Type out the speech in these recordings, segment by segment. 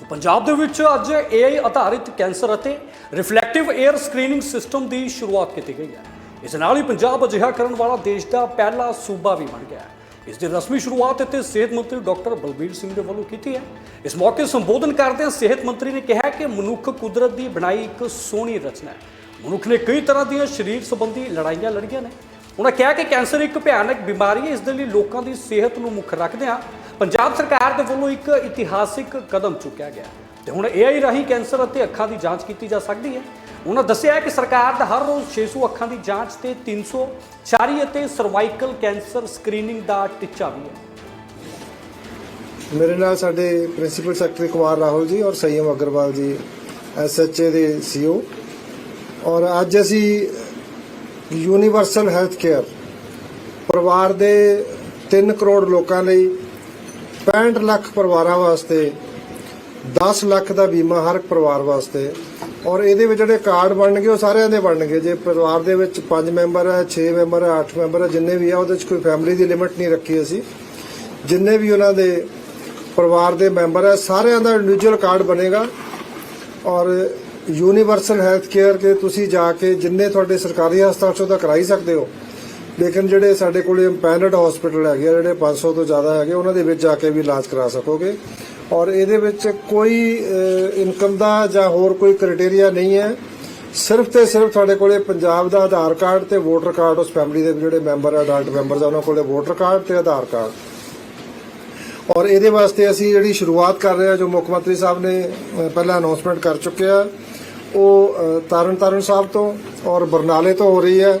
ਸੋ ਪੰਜਾਬ ਦੇ ਵਿੱਚ ਅੱਜ AI ਆਧਾਰਿਤ ਕੈਂਸਰ ਅਤੇ ਰਿਫਲੈਕਟਿਵ 에ਅਰ ਸਕਰੀਨਿੰਗ ਸਿਸਟਮ ਦੀ ਸ਼ੁਰੂਆਤ ਕੀਤੀ ਗਈ ਹੈ। ਇਸ ਨਾਲ ਹੀ ਪੰਜਾਬ ਅਜਿਹਾ ਕਰਨ ਵਾਲਾ ਦੇਸ਼ ਦਾ ਪਹਿਲਾ ਸੂਬਾ ਵੀ ਬਣ ਗਿਆ ਹੈ। ਇਸ ਦੀ ਰਸਮੀ ਸ਼ੁਰੂਆਤ ਇੱਥੇ ਸਿਹਤ ਮੰਤਰੀ ਡਾਕਟਰ ਬਲਬੀਰ ਸਿੰਘ ਦੇ ਵੱਲੋਂ ਕੀਤੀ ਹੈ। ਇਸ ਮੌਕੇ ਸੰਬੋਧਨ ਕਰਦਿਆਂ ਸਿਹਤ ਮੰਤਰੀ ਨੇ ਕਿਹਾ ਕਿ ਮਨੁੱਖ ਕੁਦਰਤ ਦੀ ਬਣਾਈ ਇੱਕ ਸੋਹਣੀ ਰਚਨਾ ਹੈ। ਮਨੁੱਖ ਨੇ ਕਈ ਤਰ੍ਹਾਂ ਦੀਆਂ ਸਰੀਰ ਸੰਬੰਧੀ ਲੜਾਈਆਂ ਲੜੀਆਂ ਨੇ। ਉਹਨਾਂ ਕਿਹਾ ਕਿ ਕੈਂਸਰ ਇੱਕ ਭਿਆਨਕ ਬਿਮਾਰੀ ਹੈ। ਇਸ ਦੇ ਲਈ ਲੋਕਾਂ ਦੀ ਸਿਹਤ ਨੂੰ ਮੁੱਖ ਰੱਖਦਿਆਂ ਪੰਜਾਬ ਸਰਕਾਰ ਦੇ ਵੱਲੋਂ ਇੱਕ ਇਤਿਹਾਸਿਕ ਕਦਮ ਚੁੱਕਿਆ ਗਿਆ ਤੇ ਹੁਣ AI ਰਾਹੀਂ ਕੈਂਸਰ ਅਤੇ ਅੱਖਾਂ ਦੀ ਜਾਂਚ ਕੀਤੀ ਜਾ ਸਕਦੀ ਹੈ। ਉਹਨਾਂ ਦੱਸਿਆ ਹੈ ਕਿ ਸਰਕਾਰ ਦਾ ਹਰ ਰੋਜ਼ 600 ਅੱਖਾਂ ਦੀ ਜਾਂਚ ਤੇ 300 ਛਾਰੀ ਅਤੇ ਸਰਵਾਈਕਲ ਕੈਂਸਰ ਸਕਰੀਨਿੰਗ ਦਾ ਟੀਚਾ ਵੀ ਹੈ। ਮੇਰੇ ਨਾਲ ਸਾਡੇ ਪ੍ਰਿੰਸੀਪਲ ਸੈਕਟਰੀ ਕੁਮਾਰ ਰਾਹੁਲ ਜੀ ਔਰ ਸੰਯਮ ਅਗਰਵਾਲ ਜੀ ਐਸਐਚਏ ਦੇ ਸੀਓ ਔਰ ਅੱਜ ਅਸੀਂ ਯੂਨੀਵਰਸਲ ਹੈਲਥ ਕੇਅਰ ਪਰਿਵਾਰ ਦੇ 3 ਕਰੋੜ ਲੋਕਾਂ ਲਈ 65 ਲੱਖ ਪਰਿਵਾਰਾਂ ਵਾਸਤੇ 10 ਲੱਖ ਦਾ ਬੀਮਾ ਹਰ ਪਰਿਵਾਰ ਵਾਸਤੇ। ਔਰ ਇਹਦੇ ਵਿੱਚ ਜਿਹੜੇ ਕਾਰਡ ਬਣਨਗੇ, ਉਹ ਸਾਰਿਆਂ ਦੇ ਬਣਨਗੇ। ਜੇ ਪਰਿਵਾਰ ਦੇ ਵਿੱਚ 5 ਮੈਂਬਰ ਹੈ 6 ਮੈਂਬਰ ਹੈ 8 ਮੈਂਬਰ ਹੈ, ਜਿੰਨੇ ਵੀ ਆ, ਉਹਦੇ ਵਿੱਚ ਕੋਈ ਫੈਮਿਲੀ ਦੀ ਲਿਮਿਟ ਨਹੀਂ ਰੱਖੀ ਅਸੀਂ। ਜਿੰਨੇ ਵੀ ਉਹਨਾਂ ਦੇ ਪਰਿਵਾਰ ਦੇ ਮੈਂਬਰ ਹੈ, ਸਾਰਿਆਂ ਦਾ ਇੰਡੀਵਿਜੂਅਲ ਕਾਰਡ ਬਣੇਗਾ। ਔਰ ਯੂਨੀਵਰਸਲ ਹੈਲਥ ਕੇਅਰ ਕੇ ਤੁਸੀਂ ਜਾ ਕੇ ਜਿੰਨੇ ਤੁਹਾਡੇ ਸਰਕਾਰੀ ਹਸਪਤਾਲ ਚੋਂ ਤਾਂ ਕਰਾਈ ਸਕਦੇ ਹੋ ਲੇਕਿਨ ਜਿਹੜੇ ਸਾਡੇ ਕੋਲੇ ਇੰਪੈਨਡ ਹਸਪੀਟਲ ਹੈਗੇ ਆ, ਜਿਹੜੇ 500 ਤੋਂ ਜ਼ਿਆਦਾ ਹੈਗੇ ਉਹਨਾਂ ਦੇ ਵਿੱਚ ਜਾ ਕੇ ਵੀ ਇਲਾਜ ਕਰਾ ਸਕੋਗੇ। ਔਰ ਇਹਦੇ ਵਿੱਚ ਕੋਈ ਇਨਕਮ ਦਾ ਜਾਂ ਹੋਰ ਕੋਈ ਕ੍ਰਾਈਟੇਰੀਆ ਨਹੀਂ ਹੈ। ਸਿਰਫ ਤੇ ਸਿਰਫ ਤੁਹਾਡੇ ਕੋਲੇ ਪੰਜਾਬ ਦਾ ਆਧਾਰ ਕਾਰਡ ਤੇ ਵੋਟਰ ਕਾਰਡ ਉਸ ਫੈਮਿਲੀ ਦੇ ਜਿਹੜੇ ਮੈਂਬਰ ਆ ਅਡਲਟ ਮੈਂਬਰਸ ਆ ਉਹਨਾਂ ਕੋਲੇ ਵੋਟਰ ਕਾਰਡ ਤੇ ਆਧਾਰ ਕਾਰਡ। ਔਰ ਇਹਦੇ ਵਾਸਤੇ ਅਸੀਂ ਜਿਹੜੀ ਸ਼ੁਰੂਆਤ ਕਰ ਰਹੇ ਹਾਂ ਜੋ ਮੁੱਖ ਮੰਤਰੀ ਸਾਹਿਬ ਨੇ ਪਹਿਲਾਂ ਅਨਾਉਂਸਮੈਂਟ ਕਰ ਚੁੱਕੇ ਆ ਉਹ ਅ, ਤਾਰਨ ਤਾਰਨ ਸਾਹਿਬ ਤੋਂ ਔਰ ਬਰਨਾਲੇ ਤੋਂ ਹੋ ਰਹੀ ਹੈ।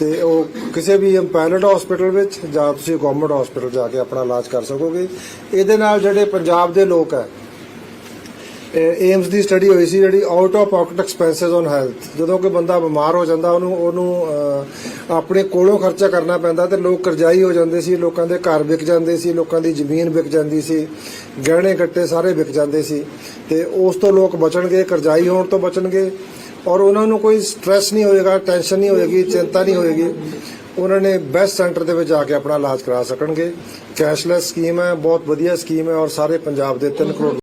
ਤੇ ਉਹ ਕਿਸੇ ਵੀ ਪੈਨਡ ਹਸਪੀਟਲ ਵਿੱਚ ਜਾਂ ਤੁਸੀਂ ਗਵਰਨਮੈਂਟ ਹਸਪੀਟਲ ਜਾ ਕੇ ਆਪਣਾ ਇਲਾਜ ਕਰ ਸਕੋਗੇ। ਇਹਦੇ ਨਾਲ ਜਿਹੜੇ ਪੰਜਾਬ ਦੇ ਲੋਕ ਹੈ ਏਮਸ ਦੀ ਸਟੱਡੀ ਹੋਈ ਸੀ ਜਿਹੜੀ out of pocket expenses on health ਜਦੋਂ ਕੋਈ ਬੰਦਾ ਬਿਮਾਰ ਹੋ ਜਾਂਦਾ, ਉਹਨੂੰ ਉਹਨੂੰ ਆਪਣੇ ਕੋਲੋਂ ਖਰਚਾ ਕਰਨਾ ਪੈਂਦਾ ਤੇ ਲੋਕ ਕਰਜ਼ਾਈ ਹੋ ਜਾਂਦੇ ਸੀ, ਲੋਕਾਂ ਦੇ ਘਰ ਵਿਕ ਜਾਂਦੇ ਸੀ, ਲੋਕਾਂ ਦੀ ਜ਼ਮੀਨ ਵਿਕ ਜਾਂਦੀ ਸੀ, ਗਹਿਣੇ ਗੱਟੇ ਸਾਰੇ ਵਿਕ ਜਾਂਦੇ ਸੀ। ਤੇ ਉਸ ਤੋਂ ਲੋਕ ਬਚਣਗੇ, ਕਰਜ਼ਾਈ ਹੋਣ ਤੋਂ ਬਚਣਗੇ। ਔਰ ਉਹਨਾਂ ਨੂੰ ਕੋਈ ਸਟ੍ਰੈਸ ਨਹੀਂ ਹੋਏਗਾ ਟੈਨਸ਼ਨ ਨਹੀਂ ਹੋਏਗੀ, ਚਿੰਤਾ ਨਹੀਂ ਹੋਏਗੀ। ਉਹਨਾਂ ਨੇ ਬੈਸਟ ਸੈਂਟਰ ਦੇ ਵਿੱਚ ਜਾ ਕੇ ਆਪਣਾ ਇਲਾਜ ਕਰਾ ਸਕਣਗੇ। ਕੈਸ਼ਲੈਸ ਸਕੀਮ ਹੈ, ਬਹੁਤ ਵਧੀਆ ਸਕੀਮ ਹੈ ਔਰ ਸਾਰੇ ਪੰਜਾਬ ਦੇ 3 ਕਰੋੜ